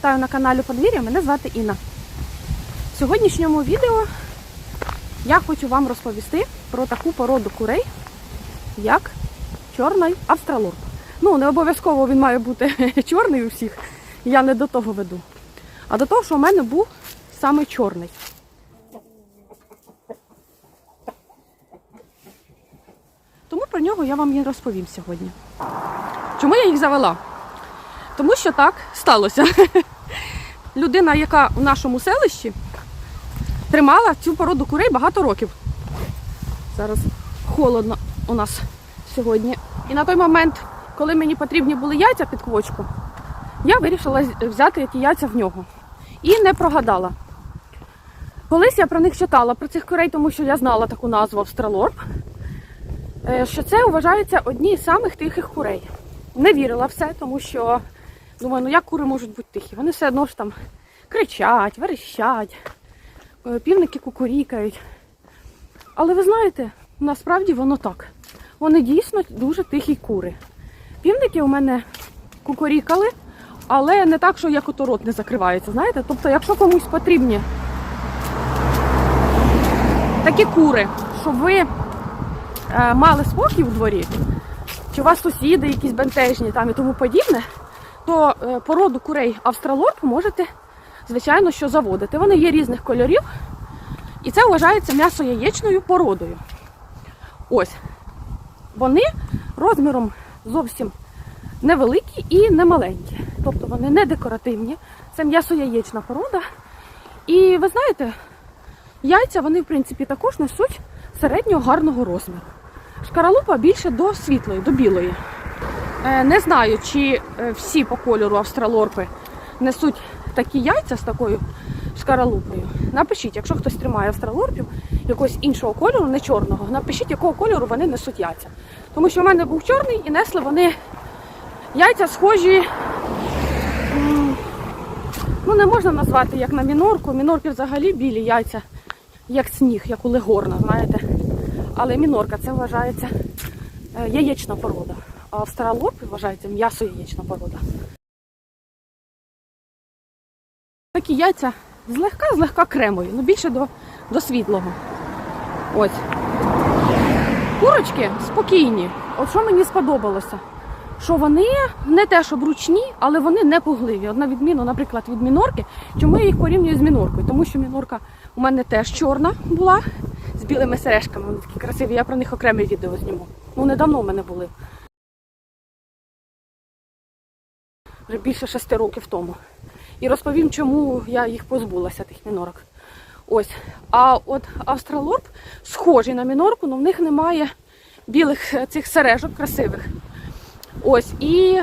вітаю на каналі Подвір'я. Мене звати Інна. В сьогоднішньому відео я хочу вам розповісти про таку породу курей, як чорний австралорп. Ну, не обов'язково він має бути чорний у всіх. Я не до того веду. А до того, що у мене був саме чорний. Тому про нього я вам і розповім сьогодні. Чому я їх завела? Тому що так сталося. Людина, яка в нашому селищі тримала цю породу курей багато років. Зараз холодно у нас сьогодні. І на той момент, коли мені потрібні були яйця під квочку, я вирішила взяти ті яйця в нього. І не прогадала. Колись я про них читала, про цих курей, тому що я знала таку назву Австралорп, е, що це вважається одні з самих тихих курей. Не вірила в це, тому що думаю, ну як кури можуть бути тихі? Вони все одно ж там кричать, верещать, е, півники кукурікають. Але ви знаєте, насправді воно так. Вони дійсно дуже тихі кури. Півники у мене кукурікали, але не так, що як ото рот не закривається, знаєте? Тобто, якщо комусь потрібні такі кури, щоб ви е, мали спокій у дворі, чи у вас сусіди якісь бентежні там і тому подібне, то е, породу курей австралорп можете, звичайно, що заводити. Вони є різних кольорів, і це вважається м'ясо-яєчною породою. Ось. Вони розміром зовсім невеликі і не маленькі. Тобто вони не декоративні. Це м'ясо-яєчна порода. І ви знаєте, яйця вони, в принципі, також несуть середнього гарного розміру. Шкаралупа більше до світлої, до білої. Е, Не знаю, чи е, всі по кольору австралорпи несуть такі яйця з такою шкаралупою. Напишіть, якщо хтось тримає австралорпів якогось іншого кольору, не чорного, напишіть, якого кольору вони несуть яйця. Тому що в мене був чорний і несли вони яйця схожі. Ну, не можна назвати як на мінорку. Мінорки взагалі білі яйця, як сніг, як у легорна, знаєте. Але мінорка це вважається е, яєчна порода. А австралорпи вважається м'ясо-яєчна порода. Такі яйця злегка-злегка кремові, ну більше до, до світлого. Ось. Курочки спокійні. От що мені сподобалося, що вони не те, щоб ручні, але вони не пугливі. От на відміну, наприклад, від мінорки. Чому я їх порівнюю з міноркою? Тому що мінорка у мене теж чорна була з білими сережками. Вони такі красиві. Я про них окреме відео зніму. Ну, недавно у мене були. Вже більше шести років тому. І розповім, чому я їх позбулася, тих мінорок. Ось. А от австралорп схожий на мінорку, але в них немає білих е, цих сережок красивих. Ось. І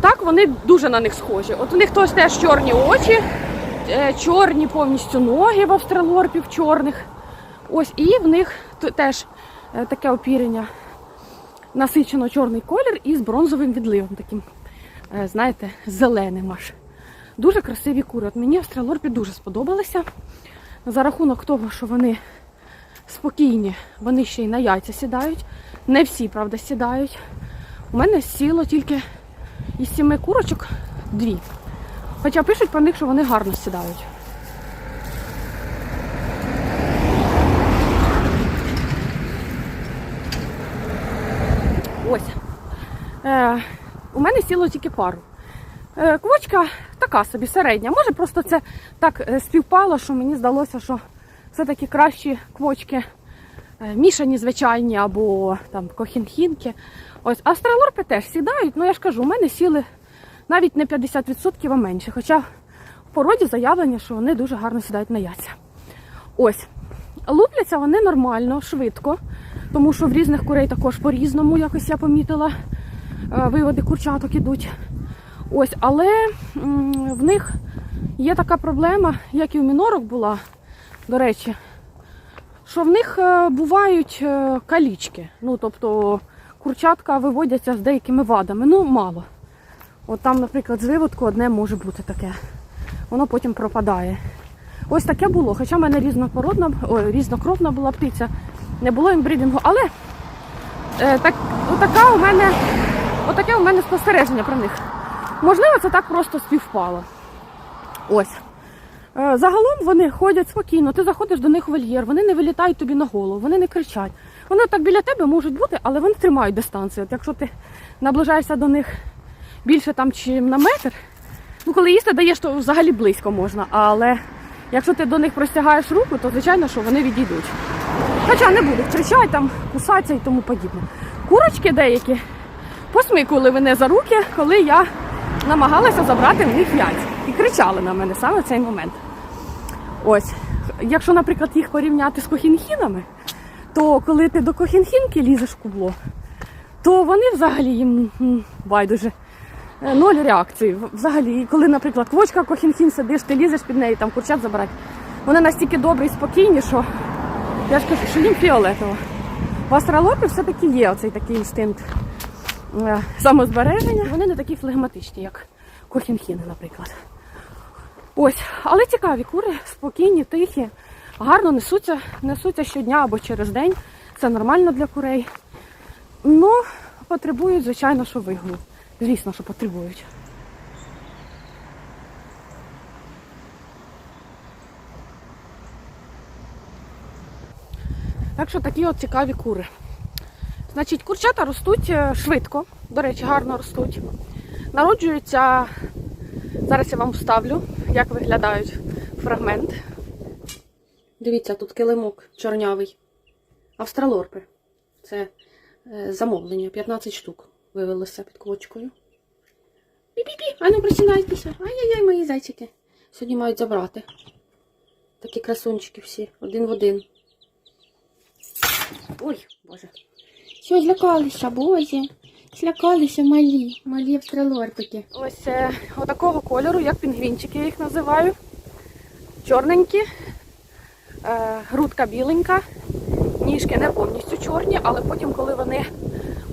так вони дуже на них схожі. От у них теж теж чорні очі, е, чорні повністю ноги в австралорпів чорних. Ось, і в них теж е, таке опірення насичено чорний колір і з бронзовим відливом, таким, знаєте, зеленим аж. Дуже красиві кури. От мені австралорпі дуже сподобалися. За рахунок того, що вони спокійні, вони ще й на яйця сідають. Не всі, правда, сідають. У мене сіло тільки із сіми курочок дві. Хоча пишуть про них, що вони гарно сідають. Ось. У мене сіло тільки пару. Е, квочка така собі середня. Може, просто це так е, співпало, що мені здалося, що все-таки кращі квочки е, мішані, звичайні, або там кохінхінки. Ось, а стрелорпи теж сідають. Ну я ж кажу, у мене сіли навіть не 50%, а менше. Хоча в породі заявлення, що вони дуже гарно сідають на яйця. Ось. Лупляться вони нормально, швидко, тому що в різних курей також по-різному, якось я помітила, виводи курчаток ідуть. Ось, але в них є така проблема, як і у мінорок була, до речі, що в них е, бувають е, калічки. Ну, тобто курчатка виводяться з деякими вадами. Ну, мало. От там, наприклад, з виводку одне може бути таке. Воно потім пропадає. Ось таке було. Хоча в мене різнопородна, ой, різнокровна була птиця, не було імбридингу, але е, так, отака у мене, отаке у мене спостереження про них. Можливо, це так просто співпало. Ось. Е, Загалом вони ходять спокійно, ти заходиш до них в вольєр, вони не вилітають тобі на голову, вони не кричать. Вони так біля тебе можуть бути, але вони тримають дистанцію. От якщо ти наближаєшся до них більше там, чи на метр, ну коли їсти даєш, то взагалі близько можна. Але якщо ти до них простягаєш руку, то звичайно, що вони відійдуть. Хоча не будуть кричати, там, кусатися і тому подібне. Курочки деякі посмикували мене за руки, коли я намагалася забрати в них яйця. І кричали на мене саме в цей момент. Ось, якщо, наприклад, їх порівняти з кохінхінами, то коли ти до кохінхінки лізеш в кубло, то вони взагалі їм байдуже. Е, Ноль реакції. Взагалі, коли, наприклад, квочка кохінхін сидиш, ти лізеш під неї, там курчат забирати. Вони настільки добрі і спокійні, що я ж кажу, що їм фіолетово. В астролопі все-таки є оцей такий інстинкт самозбереження. Вони не такі флегматичні, як кохінхіни, наприклад. Ось, але цікаві кури, спокійні, тихі, гарно несуться, несуться щодня або через день. Це нормально для курей. Ну, потребують, звичайно, що вигулу. Звісно, що потребують. Так що такі от цікаві кури. Значить, курчата ростуть е, швидко, до речі, гарно ростуть. Народжуються, зараз я вам вставлю, як виглядають фрагмент. Дивіться, тут килимок чорнявий. Австралорпи. Це е, замовлення, 15 штук вивелося під квочкою. Пі-пі-пі, а ну присінайтеся. Ай-яй-яй, мої зайчики. Сьогодні мають забрати. Такі красунчики всі, один в один. Ой, боже. Що злякалися, боже? Злякалися малі, малі австралорпики. Ось е, отакого кольору, як пінгвінчики я їх називаю. Чорненькі, е, грудка біленька, ніжки не повністю чорні, але потім, коли вони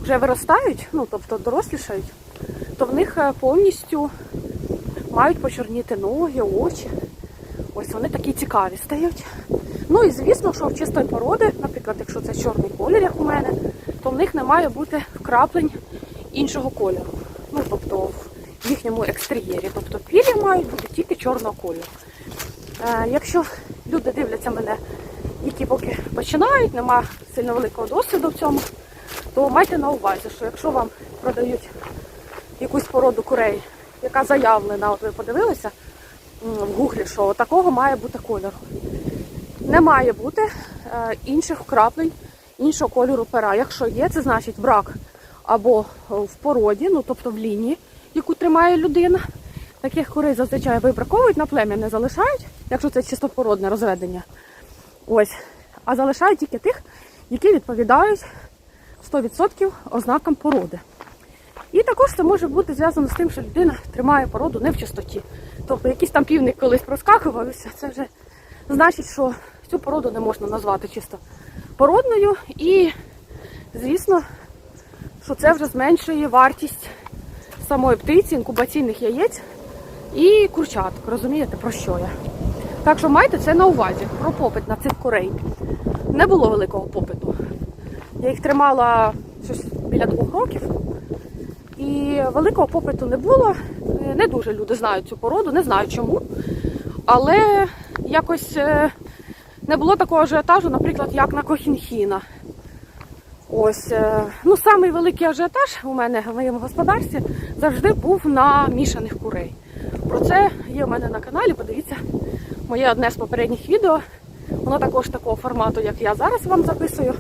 вже виростають, ну тобто дорослішають, то в них е, повністю мають почорніти ноги, очі. Ось вони такі цікаві стають. Ну і звісно, що в чистої породи, наприклад, якщо це чорний колір, як у мене, то в них не має бути вкраплень іншого кольору. Ну, тобто в їхньому екстер'єрі. Тобто пір'я мають бути тільки чорного кольору. Е, якщо люди дивляться мене, які поки починають, нема сильно великого досвіду в цьому, то майте на увазі, що якщо вам продають якусь породу курей, яка заявлена, от ви подивилися в гуглі, що такого має бути кольору. Не має бути е, інших вкраплень, іншого кольору пера. Якщо є, це значить брак або е, в породі, ну тобто в лінії, яку тримає людина. Таких курей зазвичай вибраковують на плем'я, не залишають, якщо це чистопородне розведення. Ось. А залишають тільки тих, які відповідають 100% ознакам породи. І також це може бути зв'язано з тим, що людина тримає породу не в чистоті. Тобто якийсь там півник колись проскакувався, це вже значить, що цю породу не можна назвати чисто породною. І, звісно, що це вже зменшує вартість самої птиці, інкубаційних яєць і курчаток. Розумієте, про що я? Так що майте це на увазі про попит на цих курей. Не було великого попиту. Я їх тримала щось біля двох років. І великого попиту не було. Е, Не дуже люди знають цю породу, не знаю чому. Але якось е, не було такого ажіотажу, наприклад, як на Кохінхіна. Ось, е, ну, самий великий ажіотаж у мене в моєму господарстві завжди був на мішаних курей. Про це є у мене на каналі. Подивіться моє одне з попередніх відео. Воно також такого формату, як я зараз вам записую.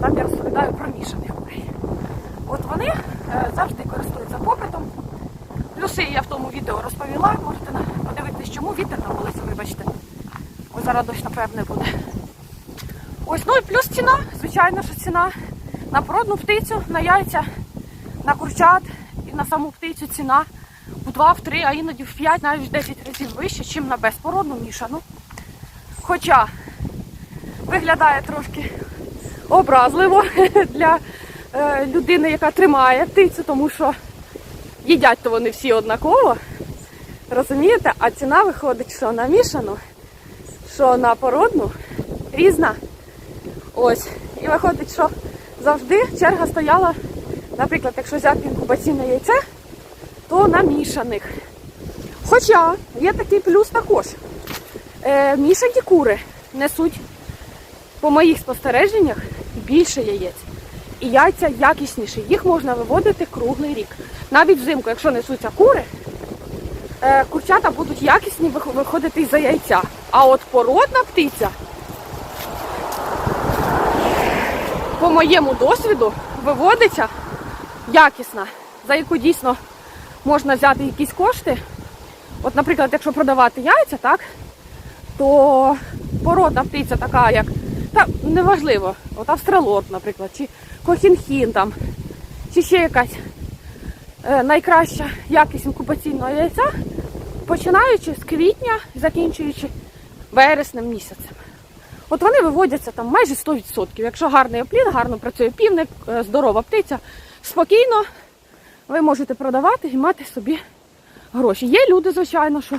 Там я розповідаю про мішаних курей. От вони е, завжди користуються попитом. Плюси я в тому відео розповіла. Можете подивитись, чому вітер на вулиці, вибачте. Ось зараз дощ, напевне, буде. Ось, ну і плюс ціна, звичайно, що ціна на породну птицю, на яйця, на курчат і на саму птицю ціна в 2, в 3, а іноді в 5, навіть в 10 разів вище, ніж на безпородну мішану. Хоча виглядає трошки образливо для е, людини, яка тримає птицю, тому що їдять то вони всі однаково. Розумієте? А ціна виходить, що на мішану, що на породну різна. Ось. І виходить, що завжди черга стояла, наприклад, якщо взяти інкубаційне яйце, то на мішаних. Хоча є такий плюс також. Е, мішані кури несуть, по моїх спостереженнях, більше яєць. І яйця якісніші. Їх можна виводити круглий рік. Навіть взимку, якщо несуться кури, курчата будуть якісні виходити із-за яйця. А от породна птиця, по моєму досвіду, виводиться якісна, за яку дійсно можна взяти якісь кошти. От, наприклад, якщо продавати яйця, так, то породна птиця така, як та неважливо, от австралот, наприклад, чи кохінхін там, чи ще якась е, найкраща якість інкубаційного яйця, починаючи з квітня, закінчуючи вереснем місяцем. От вони виводяться там майже 100%. Якщо гарний оплід, гарно працює півник, е, здорова птиця, спокійно ви можете продавати і мати собі гроші. Є люди, звичайно, що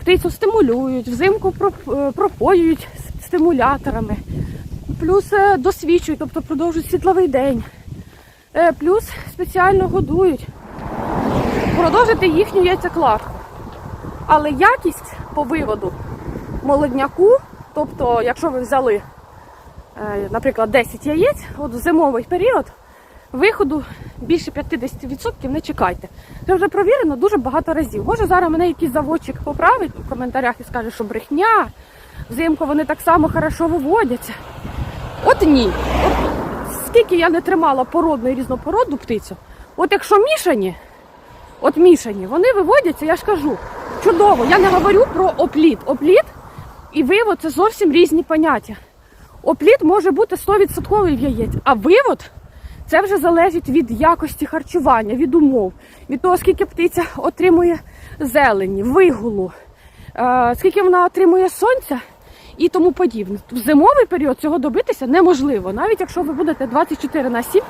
птицю стимулюють, взимку е, пропоюють стимуляторами, плюс е, досвідчують, тобто продовжують світловий день, Е, плюс спеціально годують. Продовжити їхню яйцекладку. Але якість по виводу молодняку, тобто, якщо ви взяли, е, наприклад, 10 яєць, от в зимовий період виходу більше 50% не чекайте. Це вже провірено дуже багато разів. Може зараз мене якийсь заводчик поправить в коментарях і скаже, що брехня, взимку вони так само хорошо виводяться. От ні. От скільки я не тримала породну і різнопородну птицю, от якщо мішані, от мішані, вони виводяться, я ж кажу, чудово. Я не говорю про опліт. Опліт і вивод це зовсім різні поняття. Опліт може бути 100% в яєць, а вивод це вже залежить від якості харчування, від умов, від того, скільки птиця отримує зелені, вигулу, е, скільки вона отримує сонця і тому подібне. В зимовий період цього добитися неможливо, навіть якщо ви будете 24 на 7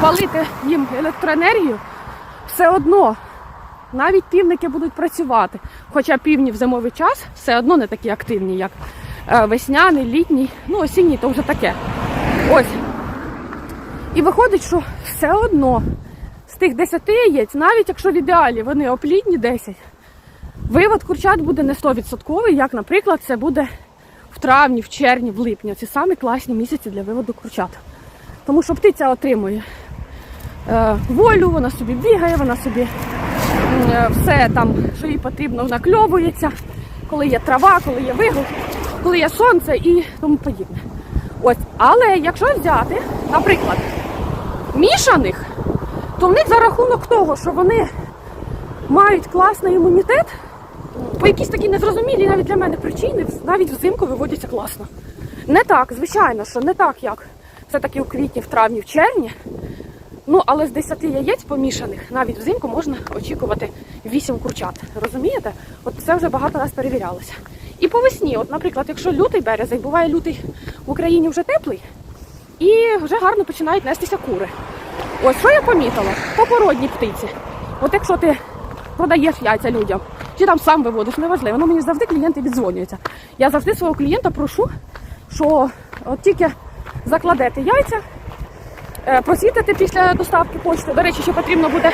палити їм електроенергію, все одно навіть півники будуть працювати. Хоча півні в зимовий час все одно не такі активні, як е, весняний, літній, ну осінній то вже таке. Ось. І виходить, що все одно з тих 10 яєць, навіть якщо в ідеалі вони оплідні 10, вивод курчат буде не 100%, як, наприклад, це буде в травні, в червні, в липні. Це самі класні місяці для виводу курчат. Тому що птиця отримує е, волю, вона собі бігає, вона собі е, все там, що їй потрібно, накльовується, коли є трава, коли є вигул, коли є сонце і тому подібне. Ось, але якщо взяти, наприклад, мішаних, то в них за рахунок того, що вони мають класний імунітет, по якійсь такій незрозумілій навіть для мене причини, навіть взимку виводяться класно. Не так, звичайно, що не так, як все-таки у квітні, в травні, в червні. Ну, але з 10 яєць помішаних навіть взимку можна очікувати 8 курчат. Розумієте? От це вже багато раз перевірялося. І по весні, от, наприклад, якщо лютий березень, буває лютий в Україні вже теплий, і вже гарно починають нестися кури. Ось що я помітила? По породній птиці. От якщо ти продаєш яйця людям, чи там сам виводиш, неважливо. Ну мені завжди клієнти віддзвонюються. Я завжди свого клієнта прошу, що от тільки закладете яйця, е, просвітити після доставки почти. До речі, ще потрібно буде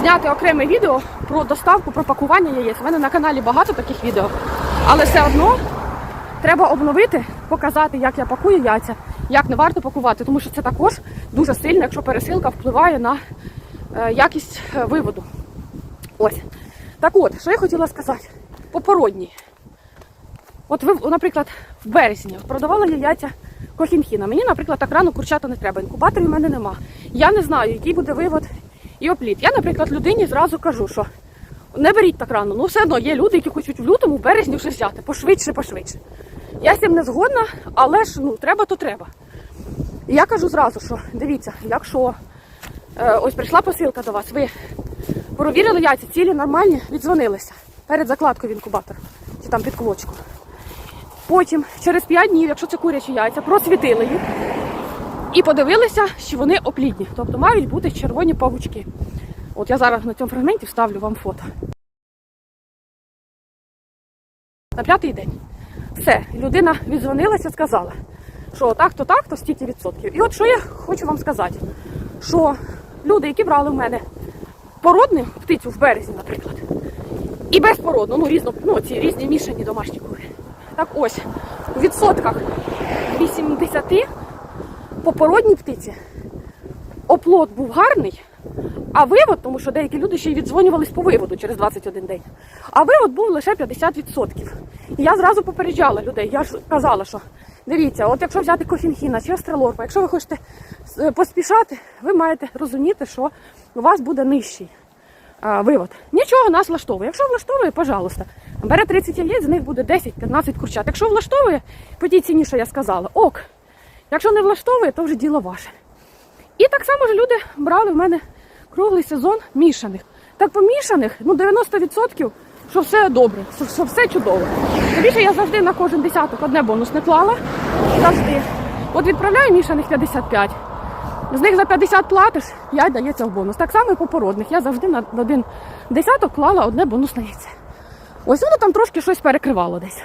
зняти окреме відео про доставку, про пакування яєць. У мене на каналі багато таких відео, але все одно треба обновити, показати, як я пакую яйця, як не варто пакувати, тому що це також дуже сильно, якщо пересилка впливає на е, якість е, виводу. Ось. Так от, що я хотіла сказати. По породній. От ви, наприклад, в березні продавала я яйця кохінхіна. Мені, наприклад, так рано курчата не треба. Інкубаторів в мене нема. Я не знаю, який буде вивод і опліт. Я, наприклад, людині зразу кажу, що не беріть так рано. Ну, все одно є люди, які хочуть в лютому, в березні вже взяти. Пошвидше, пошвидше. Я з цим не згодна, але ж ну треба, то треба. І я кажу зразу, що дивіться, якщо е, ось прийшла посилка до вас, ви провірили яйця, цілі нормальні, віддзвонилися перед закладкою в інкубатор чи там під кулочку. Потім, через 5 днів, якщо це курячі яйця, просвітили їх. і подивилися, що вони оплідні, тобто мають бути червоні павучки. От я зараз на цьому фрагменті вставлю вам фото. На п'ятий день. Все, людина віддзвонилася, сказала, що так-то, так-то, стільки відсотків. І от що я хочу вам сказати, що люди, які брали в мене породну птицю в березні, наприклад, і безпородну, ну різно, ну ці різні мішані домашні кури. Так ось, у відсотках 80 по породній птиці оплот був гарний, а вивод, тому що деякі люди ще й віддзвонювались по виводу через 21 день. А вивод був лише 50%. І я зразу попереджала людей. Я ж казала, що дивіться, от якщо взяти кофінхіна чи астралорпа, якщо ви хочете е, поспішати, ви маєте розуміти, що у вас буде нижчий вивод. Нічого нас влаштовує. Якщо влаштовує, пожалуйста. Бере 30 яєць, з них буде 10-15 курчат. Якщо влаштовує, по тій ціні, я сказала, ок. Якщо не влаштовує, то вже діло ваше. І так само ж люди брали в мене круглий сезон мішаних. Так помішаних, ну 90%, що все добре, що, що все чудово. Більше я завжди на кожен десяток одне бонус не клала. Завжди. От відправляю мішаних 55. З них за 50 платиш, 5 дається в бонус. Так само і по породних. Я завжди на один десяток клала одне бонусне яйце. Ось воно там трошки щось перекривало десь.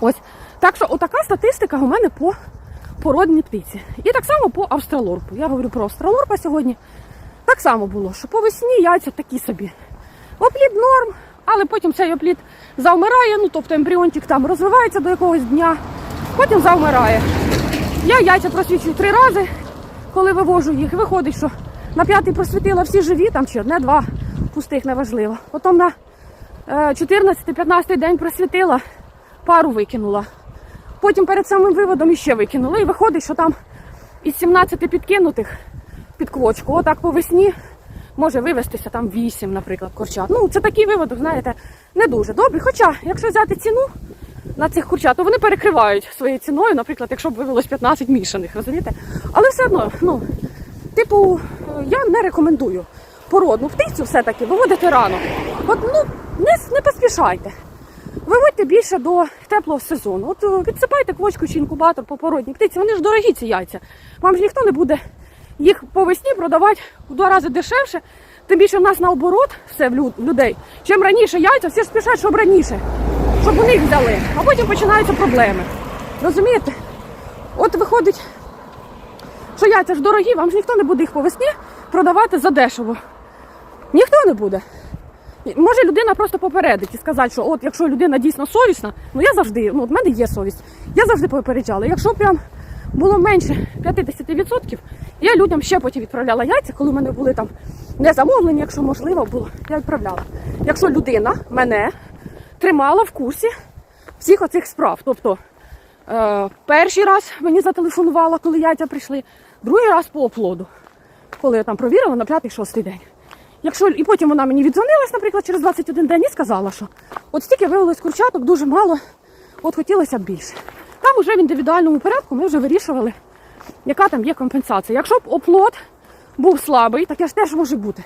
Ось. Так що отака статистика у мене по породній птиці. І так само по австралорпу. Я говорю про австралорпа сьогодні. Так само було, що по весні яйця такі собі. Оплід норм, але потім цей оплід завмирає, ну тобто ембріончик там розвивається до якогось дня, потім завмирає. Я яйця просвічую три рази, коли вивожу їх. Виходить, що на п'ятий просвітила всі живі, там чи одне-два пустих неважливо. Потім на е, 14-15 день просвітила, пару викинула. Потім перед самим виводом іще викинула. І виходить, що там із 17 підкинутих під квочку, отак по весні може вивестися там 8, наприклад, курчат. Ну, це такий виводок, знаєте, не дуже добрий. Хоча, якщо взяти ціну на цих курчат, то вони перекривають своєю ціною, наприклад, якщо б вивелось 15 мішаних, розумієте? Але все одно, ну, типу, е, я не рекомендую породну птицю все-таки виводити рано. От, ну, не, не поспішайте. Виводьте більше до теплого сезону. От е, підсипайте квочку чи інкубатор по породній птиці. Вони ж дорогі ці яйця. Вам ж ніхто не буде їх по весні продавати в два рази дешевше. Тим більше в нас наоборот все в людей. Чим раніше яйця, всі спішать, щоб раніше, щоб у них взяли. А потім починаються проблеми. Розумієте? От виходить, що яйця ж дорогі, вам ж ніхто не буде їх по весні продавати за дешево. Ніхто не буде. Може людина просто попередить і сказати, що от якщо людина дійсно совісна, ну я завжди, ну от в мене є совість, я завжди попереджала. Якщо прям було менше 50%, я людям ще потім відправляла яйця, коли в мене були там не замовлені, якщо можливо було, я відправляла. Якщо людина мене тримала в курсі всіх оцих справ. Тобто е, перший раз мені зателефонувала, коли яйця прийшли, другий раз по оплоду, коли я там провірила на п'ятий-шостий день. Якщо і потім вона мені віддзвонилась, наприклад, через 21 день і сказала, що от стільки виявилось курчаток, дуже мало, от хотілося б більше. Там уже в індивідуальному порядку ми вже вирішували, яка там є компенсація. Якщо б оплот був слабий, таке ж теж може бути,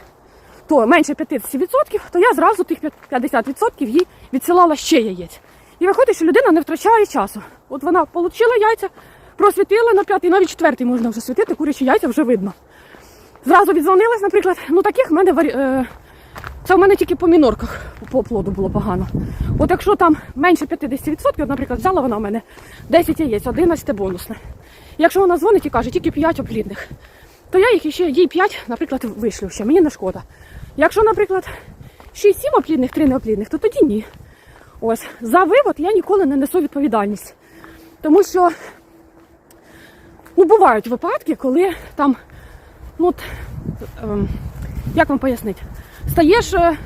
то менше 50%, то я зразу тих 50% їй відсилала ще яєць. І виходить, що людина не втрачає часу. От вона отримала яйця, просвітила на п'ятий, навіть четвертий можна вже світити, курячі яйця вже видно зразу віддзвонилась, наприклад. Ну таких в мене е, це в мене тільки по мінорках по плоду було погано. От якщо там менше 50%, от, наприклад, взяла вона в мене 10 яєць, 11 бонусне. Якщо вона дзвонить і каже, тільки 5 оплідних, то я їх ще їй 5, наприклад, вишлю ще, мені не шкода. Якщо, наприклад, 6-7 оплідних, 3 неоплідних, то тоді ні. Ось за вивод я ніколи не несу відповідальність. Тому що ну, бувають випадки, коли там ну, от, ем, як вам пояснити, стаєш е,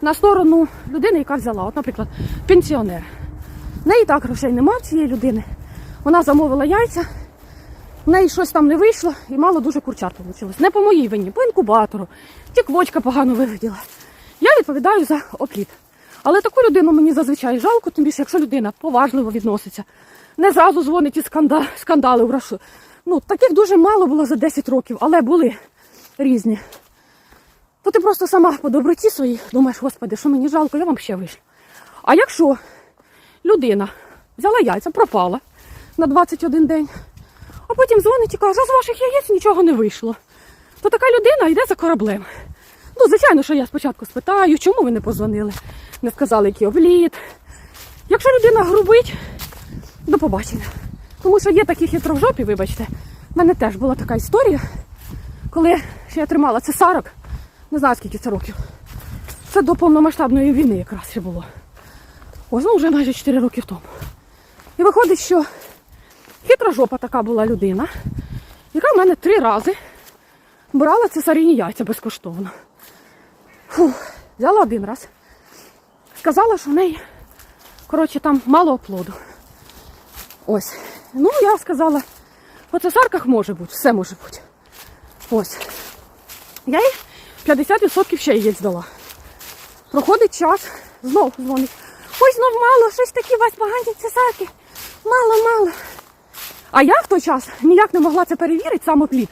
на сторону людини, яка взяла, от, наприклад, пенсіонер. В неї так грошей нема в цієї людини. Вона замовила яйця, в неї щось там не вийшло і мало дуже курчат вийшло. Не по моїй вині, по інкубатору, ті квочка погано виведіла. Я відповідаю за опліт. Але таку людину мені зазвичай жалко, тим більше, якщо людина поважливо відноситься, не зразу дзвонить і сканда, скандали в Рашу. Ну, таких дуже мало було за 10 років, але були різні. То ти просто сама по доброті своїй думаєш, господи, що мені жалко, я вам ще вишлю. А якщо людина взяла яйця, пропала на 21 день, а потім дзвонить і каже, а з ваших яєць нічого не вийшло. То така людина йде за кораблем. Ну, звичайно, що я спочатку спитаю, чому ви не позвонили, не сказали, який обліт. Якщо людина грубить, до побачення. Тому що є такі хитровжопі, вибачте. У мене теж була така історія, коли ще я тримала цесарок, не знаю скільки це років. Це до повномасштабної війни якраз ще було. Ось ну вже майже 4 роки тому. І виходить, що хитрожопа така була людина, яка в мене три рази брала цесаріні яйця безкоштовно. Фух, взяла один раз. Сказала, що в неї, коротше, там мало оплоду. Ось. Ну, я сказала, по цесарках може бути, все може бути. Ось. Я їй 50% ще яєць дала. Проходить час, знов дзвонить. Ой, знов мало, щось такі у вас погані цесарки. Мало, мало. А я в той час ніяк не могла це перевірити, сам опліт.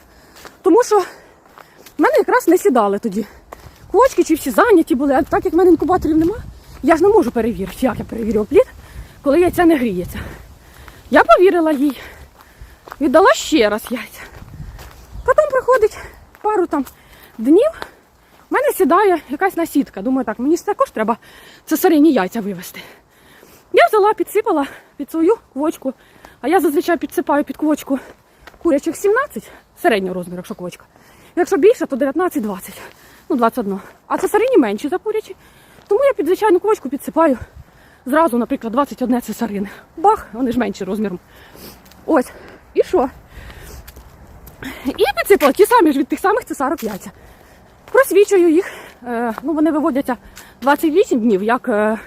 Тому що в мене якраз не сідали тоді. Квочки чи всі зайняті були, а так як в мене інкубаторів нема, я ж не можу перевірити, як я перевірю опліт, коли яйця не гріється. Я повірила їй, віддала ще раз яйця. Потім проходить пару там днів, в мене сідає якась насідка. Думаю, так, мені також треба цесарині яйця вивезти. Я взяла, підсипала під свою квочку, а я зазвичай підсипаю під квочку курячих 17, середнього розміру, якщо квочка. Якщо більше, то 19-20, ну 21. А цесарині менші за курячі. Тому я під звичайну квочку підсипаю зразу, наприклад, 21 цесарини. Бах, вони ж менші розміром. Ось. І що? І підсипала ті самі ж від тих самих цесарок яйця. Просвічую їх. Е, ну, вони виводяться 28 днів, як е,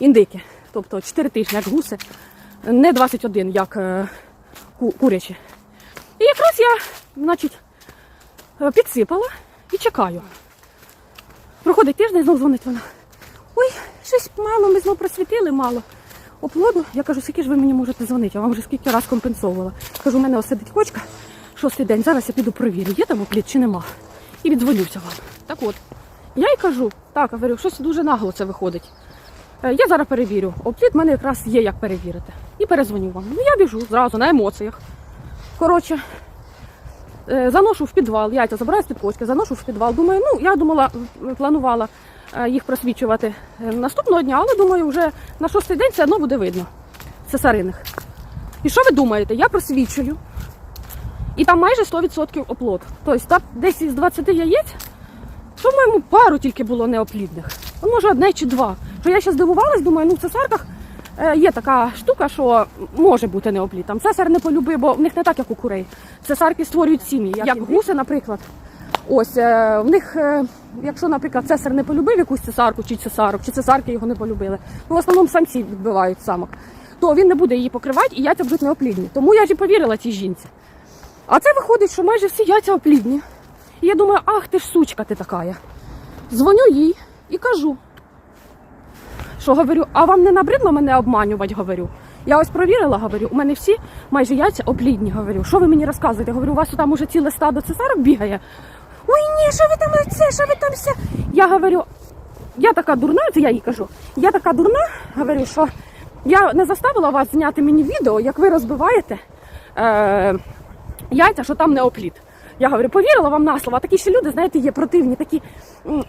індики. Тобто 4 тижні, як гуси. Не 21, як е, курячі. І якраз я, значить, підсипала і чекаю. Проходить тиждень, знову дзвонить вона. Ой, щось мало, ми знову просвітили мало. Оплоду, я кажу, скільки ж ви мені можете дзвонити? Я вам вже скільки раз компенсовувала. Кажу, у мене ось сидить кочка, шостий день, зараз я піду перевірю, є там опліт чи нема. І віддзвонюся вам. Так от, я їй кажу, так, говорю, щось дуже нагло це виходить. Е, Я зараз перевірю. Опліт в мене якраз є як перевірити. І перезвоню вам. Ну я біжу зразу на емоціях. Коротше, е, заношу в підвал, яйця забираю з під заношу в підвал. Думаю, ну я думала, планувала е, їх просвічувати наступного дня, але думаю, вже на шостий день все одно буде видно цесариних. І що ви думаєте? Я просвічую. І там майже 100% оплот. Тобто там десь із 20 яєць, по-моєму, пару тільки було неоплідних. Ну, може, одне чи два. Що я ще здивувалась, думаю, ну в цесарках е, є така штука, що може бути неоплід. Там цесар не полюбив, бо в них не так, як у курей. Цесарки створюють сім'ї, як, гуси, наприклад. Ось е, в них, е, якщо, наприклад, цесар не полюбив якусь цесарку чи цесарок, чи цесарки його не полюбили, ну в основному самці відбивають самок, то він не буде її покривати і яйця будуть неоплідні. Тому я ж і повірила цій жінці. А це виходить, що майже всі яйця оплідні. І я думаю, ах ти ж сучка ти така. Дзвоню їй і кажу, що говорю, а вам не набридло мене обманювати, говорю. Я ось провірила, говорю, у мене всі майже яйця оплідні, говорю. Що ви мені розказуєте? Говорю, у вас там уже ціле стадо цесарок бігає. Ой, ні, що ви там це, що ви там все. Я говорю, я така дурна, це я їй кажу. Я така дурна, говорю, що я не заставила вас зняти мені відео, як ви розбиваєте е, яйця, що там не опліт. Я говорю, повірила вам на слово, а такі ще люди, знаєте, є противні, такі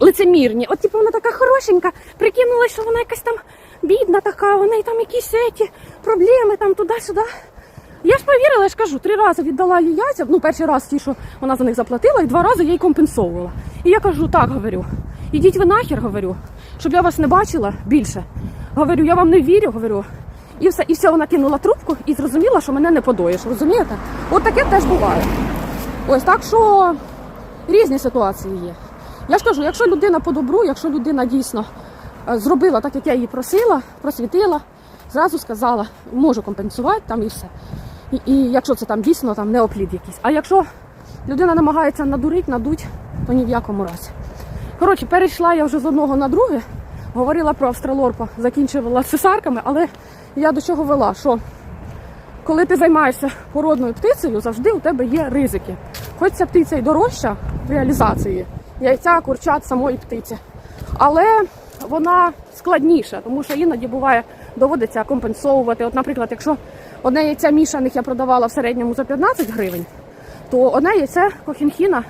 лицемірні. От типу вона така хорошенька, прикинула, що вона якась там бідна така, в неї там якісь еті, проблеми там туди-сюди. Я ж повірила, я ж кажу, три рази віддала їй яйця. Ну, перший раз ті, що вона за них заплатила, і два рази я їй компенсовувала. І я кажу, так говорю, ідіть ви нахер, говорю, щоб я вас не бачила більше. Говорю, я вам не вірю, говорю. І все, і все, вона кинула трубку і зрозуміла, що мене не подоїш. Розумієте? От таке теж буває. Ось так що різні ситуації є. Я ж кажу, якщо людина по добру, якщо людина дійсно е, зробила так, як я її просила, просвітила, зразу сказала, можу компенсувати там і все. І, і якщо це там дійсно там не оплід якийсь. А якщо людина намагається надурити, надуть, то ні в якому разі. Коротше, перейшла я вже з одного на друге, говорила про австралорпа, закінчувала цесарками, але я до чого вела, що коли ти займаєшся породною птицею, завжди у тебе є ризики. Хоч ця птиця й дорожча в реалізації, яйця, курчат самої птиці, але вона складніша, тому що іноді буває доводиться компенсовувати. От, наприклад, якщо одне яйця мішаних я продавала в середньому за 15 гривень, то одне яйце кохінхіна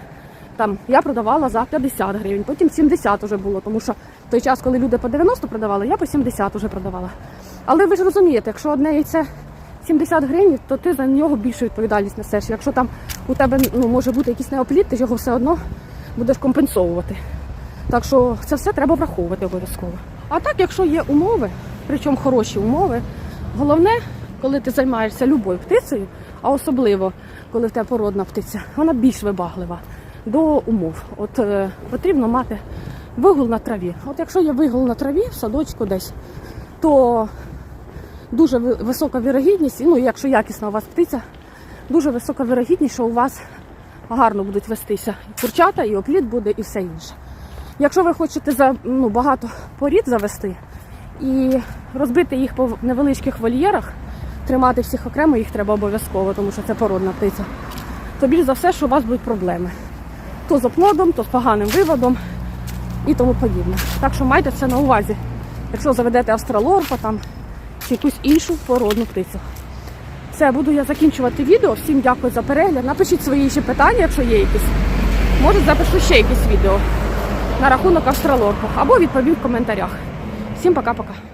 там я продавала за 50 гривень, потім 70 вже було, тому що в той час, коли люди по 90 продавали, я по 70 вже продавала. Але ви ж розумієте, якщо одне яйце 70 гривень, то ти за нього більшу відповідальність несеш. Якщо там у тебе ну, може бути якийсь неопліт, ти його все одно будеш компенсовувати. Так що це все треба враховувати обов'язково. А так, якщо є умови, причому хороші умови, головне, коли ти займаєшся любою птицею, а особливо коли в тебе породна птиця, вона більш вибаглива до умов. От е, потрібно мати вигул на траві. От якщо є вигул на траві в садочку десь, то дуже висока вірогідність, ну якщо якісна у вас птиця, дуже висока вірогідність, що у вас гарно будуть вестися і курчата, і опліт буде, і все інше. Якщо ви хочете за ну, багато порід завести і розбити їх по невеличких вольєрах, тримати всіх окремо їх треба обов'язково, тому що це породна птиця, то більш за все, що у вас будуть проблеми. То з оплодом, то з поганим виводом і тому подібне. Так що майте це на увазі, якщо заведете австралорпа там чи якусь іншу породну птицю. Все, буду я закінчувати відео. Всім дякую за перегляд. Напишіть свої ще питання, якщо є якісь. Може, запишу ще якесь відео на рахунок австралорпу або відповім в коментарях. Всім пока-пока.